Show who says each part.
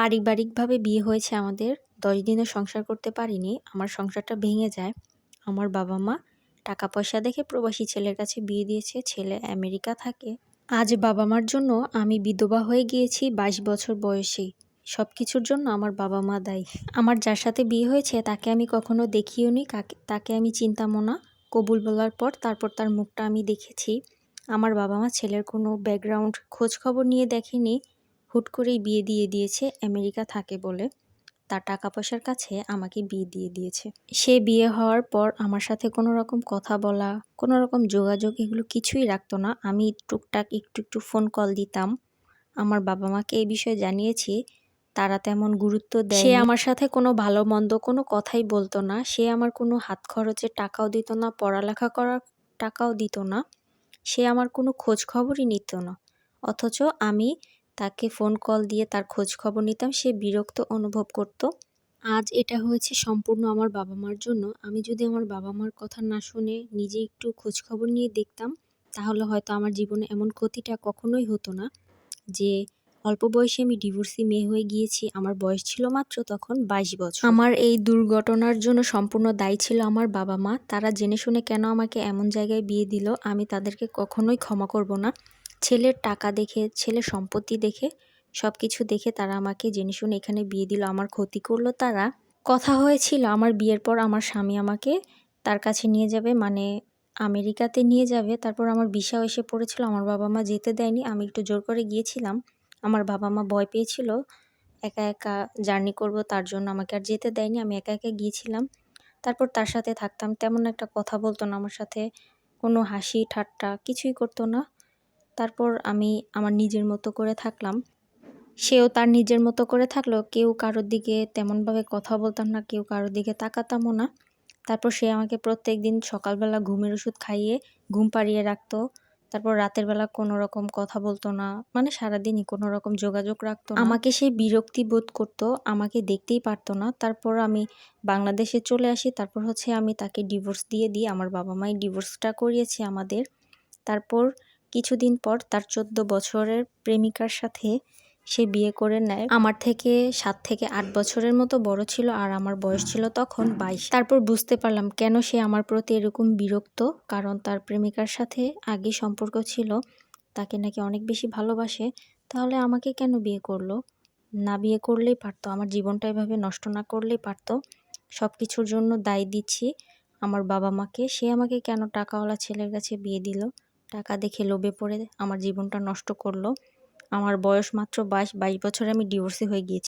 Speaker 1: পারিবারিকভাবে বিয়ে হয়েছে আমাদের, দশ দিনের সংসার করতে পারিনি, আমার সংসারটা ভেঙে যায়। আমার বাবা মা টাকা পয়সা দেখে প্রবাসী ছেলের কাছে বিয়ে দিয়েছে, ছেলে আমেরিকা থাকে। আজ বাবা মার জন্য আমি বিধবা হয়ে গিয়েছি বাইশ বছর বয়সেই। সব কিছুর জন্য আমার বাবা মা দায়ী। আমার যার সাথে বিয়ে হয়েছে তাকে আমি কখনো দেখিও নি তাকে আমি চিন্তামো না। কবুল বলার পর তারপর তার মুখটা আমি দেখেছি। আমার বাবা মা ছেলের কোনো ব্যাকগ্রাউন্ড খোঁজ খবর নিয়ে দেখেনি। হুট করেই বিয়ে দিয়ে দিয়েছে আমেরিকা থাকে বলে। তার টাকা পয়সার কাছে আমাকে বিয়ে দিয়ে দিয়েছে। সে বিয়ে হওয়ার পর আমার সাথে কোনো রকম কথা বলা কোনো রকম যোগাযোগ এগুলো কিছুই রাখতো না। আমি টুকটাক একটু একটু ফোন কল দিতাম। আমার বাবা মাকে এই বিষয়ে জানিয়েছি তারা তেমন গুরুত্ব দেয় সে আমার সাথে কোনো ভালো মন্দ কোনো কথাই বলতো না। সে আমার কোনো হাত খরচের টাকাও দিত না পড়ালেখা করার টাকাও দিত না। সে আমার কোনো খোঁজ খবরই নিত না। অথচ আমি তাকে ফোন কল দিয়ে তার খোঁজ খবর নিতাম, সে বিরক্ত অনুভব করত। আজ এটা হয়েছে সম্পূর্ণ আমার বাবা মার জন্য। আমি যদি আমার বাবা মার কথা না শুনে নিজে একটু খোঁজ খবর নিয়ে দেখতাম, তাহলে হয়তো আমার জীবনে এমন ক্ষতিটা কখনোই হতো না। যে অল্প বয়সে আমি ডিভোর্সি মেয়ে হয়ে গিয়েছি, আমার বয়স ছিল মাত্র তখন বাইশ বছর। আমার এই দুর্ঘটনার জন্য সম্পূর্ণ দায়ী ছিল আমার বাবা মা তারা জেনে শুনে কেন আমাকে এমন জায়গায় বিয়ে দিল, আমি তাদেরকে কখনোই ক্ষমা করব না। ছেলের টাকা দেখে, ছেলের সম্পত্তি দেখে সব কিছু দেখে তারা আমাকে জেনে শুনে এখানে বিয়ে দিল। আমার ক্ষতি করল তারা। কথা হয়েছিল, আমার বিয়ের পর আমার স্বামী আমাকে তার কাছে নিয়ে যাবে মানে আমেরিকাতে নিয়ে যাবে। তারপর আমার ভিসাও এসে পড়েছিল, আমার বাবা মা যেতে দেয়নি। আমি একটু জোর করে গিয়েছিলাম। আমার বাবা মা ভয় পেয়েছিল। একা একা জার্নি করব, তার জন্য আমাকে আর যেতে দেয়নি। আমি একা একা গিয়েছিলাম। তারপর তার সাথে থাকতাম। তেমন একটা কথা বলতো না আমার সাথে। কোনো হাসি ঠাট্টা কিছুই করতো না। তারপর আমি আমার নিজের মতো করে থাকলাম। সেও তার নিজের মতো করে থাকল, কেউ কারোর দিকে তেমনভাবে কথা বলতাম না, কেউ কারোর দিকে তাকাতামও না। তারপর সে আমাকে প্রত্যেক দিন সকালবেলা ঘুমের ওষুধ খাইয়ে ঘুম পাড়িয়ে রাখতো। তারপর রাতের বেলা কোনো রকম কথা বলতো না মানে সারাদিনই কোনো রকম যোগাযোগ রাখতো আমাকে সে বিরক্তি বোধ করতো, আমাকে দেখতেই পারতো না। তারপর আমি বাংলাদেশে চলে আসি, তারপর হচ্ছে আমি তাকে ডিভোর্স দিয়ে দিই, আমার বাবা মাই ডিভোর্সটা করিয়েছে আমাদের। তারপর কিছুদিন পর তার চোদ্দ বছরের প্রেমিকার সাথে সে বিয়ে করে নেয়। আমার থেকে সাত থেকে আট বছরের মতো বড় ছিল আর আমার বয়স ছিল তখন বাইশ। তারপর বুঝতে পারলাম কেন সে আমার প্রতি এরকম বিরক্ত, কারণ তার প্রেমিকার সাথে আগে সম্পর্ক ছিল, তাকে নাকি অনেক বেশি ভালোবাসে, তাহলে আমাকে কেন বিয়ে করল? না বিয়ে করলেই পারতো, আমার জীবনটা এভাবে নষ্ট না করলেই পারতো। সব কিছুর জন্য দায় দিচ্ছি, আমার বাবা মাকে সে আমাকে কেন টাকাওয়ালা ছেলের কাছে বিয়ে দিল? টাকা দেখে লোভে পড়ে আমার জীবনটা নষ্ট করল। আমার বয়স মাত্র বাইশ বাইশ বছরে আমি ডিভোর্সি হয়ে গিয়েছি।